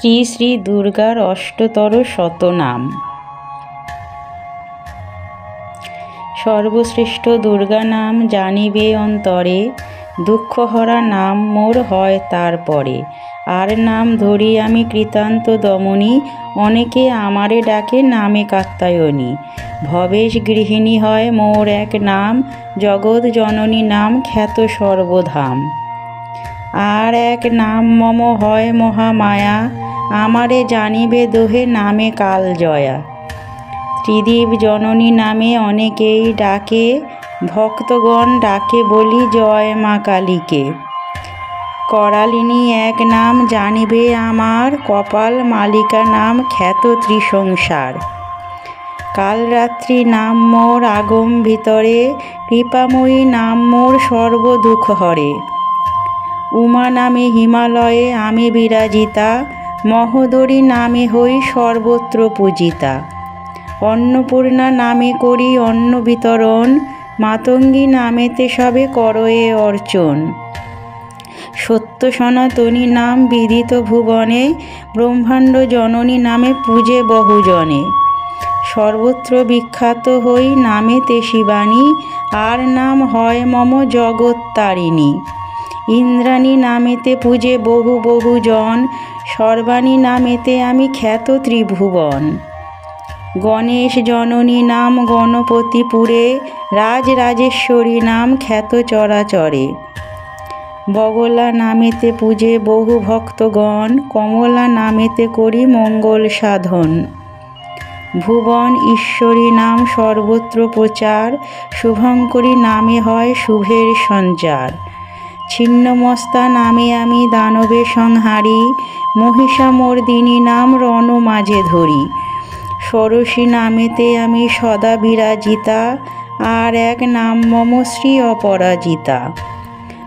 শ্রী শ্রী দুর্গার অষ্টতর শতনাম। সর্বশ্রেষ্ঠ দুর্গা নাম জানিবে অন্তরে, দুঃখহরা নাম মোর হয় তারপরে। আর নাম ধরি আমি কৃতান্ত দমনী, অনেকে আমারে ডাকে নামে কাত্তায়নী ভবেশ গৃহিণী হয় মোর এক নাম, জগৎ জননী নাম খ্যাত সর্বধাম। আর এক নাম মম হয় মহামায়া আমারে জানিবে দোহে নামে কাল জয়া। ত্রিদীপ জননী নামে অনেকেই ডাকে, ভক্তগণ ডাকে বলি জয় মা কালীকে। করালিনী এক নাম জানিবে আমার, কপাল মালিকা নাম খ্যাত ত্রিসংসার। কাল রাত্রি নাম মোর আগম ভিতরে, কৃপাময়ী নাম মোর সর্ব দুঃখ হরে। উমা নামে হিমালয়ে আমি বিরাজিতা মহোদরী নামে হই সর্বত্র পূজিতা। অন্নপূর্ণা নামে করি অন্ন বিতরণ, মাতঙ্গী নামেতে সবে করয়ে অর্চন। সত্য সনাতনী নাম বিদিত ভুবনে, ব্রহ্মাণ্ড জননী নামে পূজে বহুজনে। সর্বত্র বিখ্যাত হই নামেতে শিবানী, আর নাম হয় মম জগত্তারিণী। ইন্দ্রাণী নামেতে পূজে বহু বহু জন সর্বাণী নামেতে আমি খ্যাত ত্রিভুবন। গণেশ জননী নাম গণপতিপুরে, রাজরাজেশ্বরী নাম খ্যাত চরাচরে। বগলা নামেতে পূজে বহু ভক্তগণ, কমলা নামেতে করি মঙ্গল সাধন। ভুবন ঈশ্বরী নাম সর্বত্র প্রচার, শুভঙ্করী নামে হয় শুভের সঞ্চার। ছিন্নমস্তা নামে আমি দানবে সংহারি মহিষামর্দিনী নাম রণ মাঝে ধরি। ষোড়শী নামেতে আমি সদা বিরাজিতা, আর এক নাম মম শ্রী অপরাজিতা।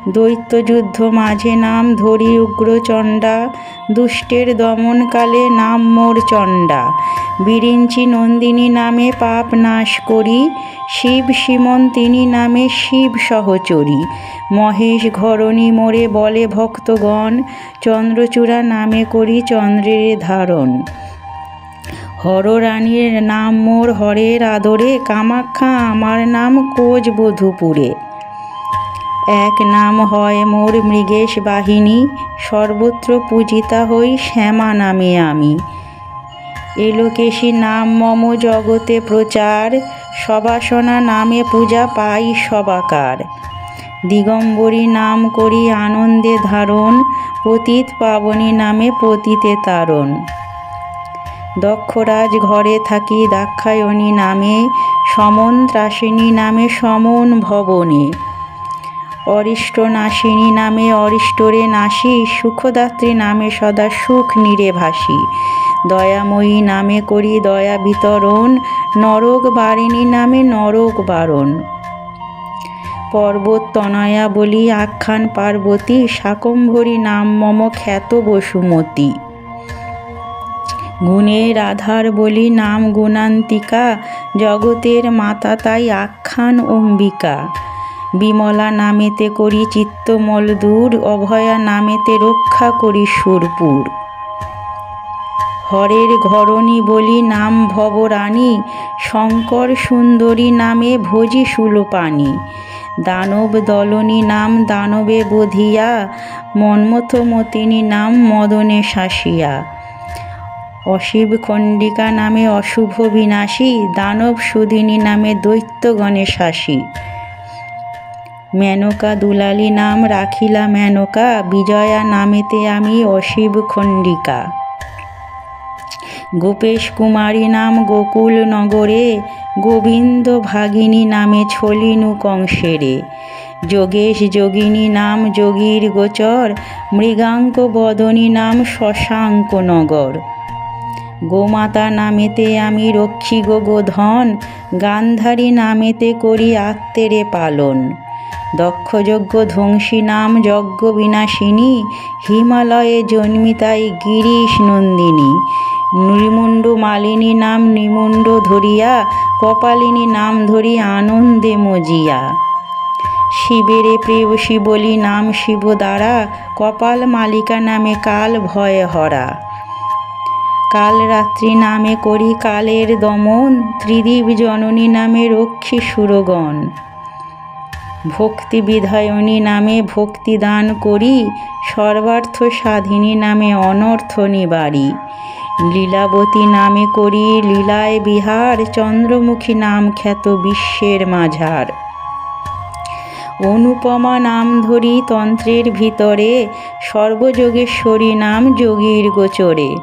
দৈত্যযুদ্ধ মাঝে নাম ধরি উগ্রচণ্ডা, দুষ্টের দমনকালে নাম মোর চণ্ডা। বিরিঞ্চি নন্দিনী নামে পাপ নাশ করি, শিব সিমন তিনি নামে শিব সহচরী। মহেশ ঘরণী মোরে বলে ভক্তগণ, চন্দ্রচূড়া নামে করি চন্দ্রের ধারণ। হররানীর নাম মোর হরের আদরে, কামাখ্যা আমার নাম কোচ বধুপুরে। এক নাম হয় মোর মৃগেশ বাহিনী, সর্বত্র পূজিতা হই শ্যামা নামে আমি। এলোকেশী নাম মম জগতে প্রচার, সবাসনা নামে পূজা পাই সবাকার। দিগম্বরী নাম করি আনন্দে ধারণ, পতিত পাবনী নামে পতিতে তারণ। দক্ষরাজ ঘরে থাকি দাক্ষায়ণী নামে, সমন ত্রাসিনী নামে সমন ভবনে। অরিষ্ট নাশিনী নামে অরিষ্টরে নাসি, সুখদাত্রী নামে সদা সুখ নিরে ভাসি। দয়াময়ী নামে করি দয়া বিতরণ, নরক বারিণী নামে নরক বারণ। পর্বত তনয়া বলি আখ্যান পার্বতী, শাকম্ভরী নাম মম খ্যাত বসুমতী। গুণের আধার বলি নাম গুণান্তিকা, জগতের মাতা তাই আখ্যান অম্বিকা। বিমলা নামেতে করি চিত্তমল দূর, অভয়া নামেতে রক্ষা করি সুরপুর। হরের ঘরণী বলি নাম ভবরানী, শঙ্কর সুন্দরী নামে ভোজি সুলোপানি। দানব দলনী নাম দানবে বধিয়া মন্মথমতিনী নাম মদনে শাসিয়া। অশিব খণ্ডিকা নামে অশুভ বিনাশী, দানব সুদিনী নামে দৈত্যগণে শাসী মেনকা দুলালী নাম রাখিলা মেনকা, বিজয়া নামেতে আমি অশিব খণ্ডিকা। গোপেশ কুমারী নাম গোকুল নগরে, গোবিন্দ ভাগিনী নামে ছলিনু কংসেরে। যোগেশ যোগিনী নাম যোগীর গোচর, মৃগাঙ্ক বদনী নাম শশাঙ্ক নগর। গোমাতা নামেতে আমি রক্ষী গো গোধন, গান্ধারী নামেতে করি আত্মেরে পালন। দক্ষযজ্ঞ ধ্বংসী নাম যজ্ঞ বিনাশিনী, হিমালয়ে জন্মিতাই গিরিশ নন্দিনী। নৃমুণ্ড মালিনী নাম নিমুণ্ড ধরিয়া, কপালিনী নাম ধরি আনন্দে মজিয়া। শিবেরে প্রেয়সী বলি নাম শিব দ্বারা, কপাল মালিকা নামে কাল ভয়ে হরা। কাল রাত্রি নামে করি কালের দমন ত্রিদীপ জননী নামে রক্ষী সুরগণ। ভক্তি বিধায়নী নামে ভক্তি দান করি, সর্বার্থ সাধিনী নামে অনর্থ নিবারি। লীলাবতী নামে করি লীলায় বিহার, চন্দ্রমুখী নাম খ্যাত বিশ্বের মাঝার। অনুপমা নাম ধরি তন্ত্রের ভিতরে সর্বযোগেশ্বরী নাম যোগীর গোচরে।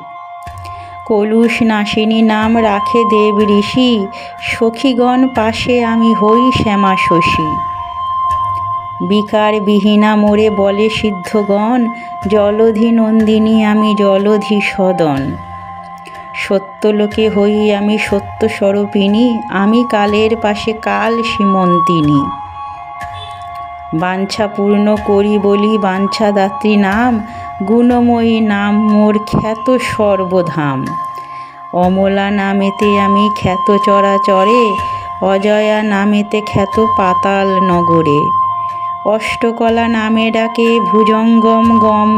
কলুষ নাসিনী নাম রাখে দেব ঋষি, সখীগণ পাশে আমি হই শ্যামা শশী। বিকার বিহীনা মোরে বলে সিদ্ধগণ, জলধি নন্দিনী আমি জলধি সদন। সত্যলোকে হই আমি সত্য স্বরূপিনী আমি কালের পাশে কাল সীমন্তিনী বাঞ্ছা পূর্ণ করি বলি বাঞ্ছাদাত্রী নাম, গুণময়ী নাম মোর খ্যাত সর্বধাম। অমলা নামেতে আমি খ্যাত চরাচরে, অজয়া নামেতে খ্যাত পাতাল নগরে। অষ্টকলা নামে ডাকে ভুজঙ্গম গম,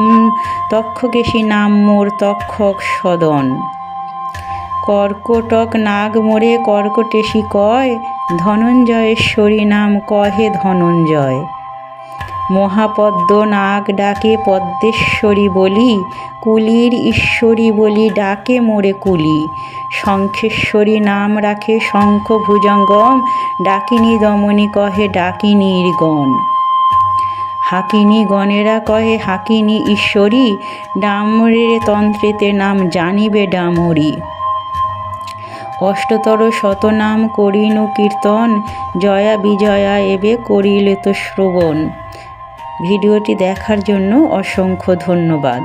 তক্ষকেশী নাম মোর তক্ষক সদন। কর্কটক নাগ মোরে কর্কটেশী কয়, ধনঞ্জয়েশ্বরী নাম কহে ধনঞ্জয়। মহাপদ্ম নাগ ডাকে পদ্মেশ্বরী বলি, কুলির ঈশ্বরী বলি ডাকে মোরে কুলি। শঙ্খেশ্বরী নাম রাখে শঙ্খ ভুজঙ্গম ডাকিনী দমনী কহে ডাকিনীর গণ। হাকিনী গণেরা কহে হাকিনী ঈশ্বরী, ডামরের তন্ত্রেতে নাম জানিবে ডামরি। অষ্টতর শতনাম করিনু কীর্তন, জয়া বিজয়া এবে করিলে তো শ্রবণ। ভিডিওটি দেখার জন্য অসংখ্য ধন্যবাদ।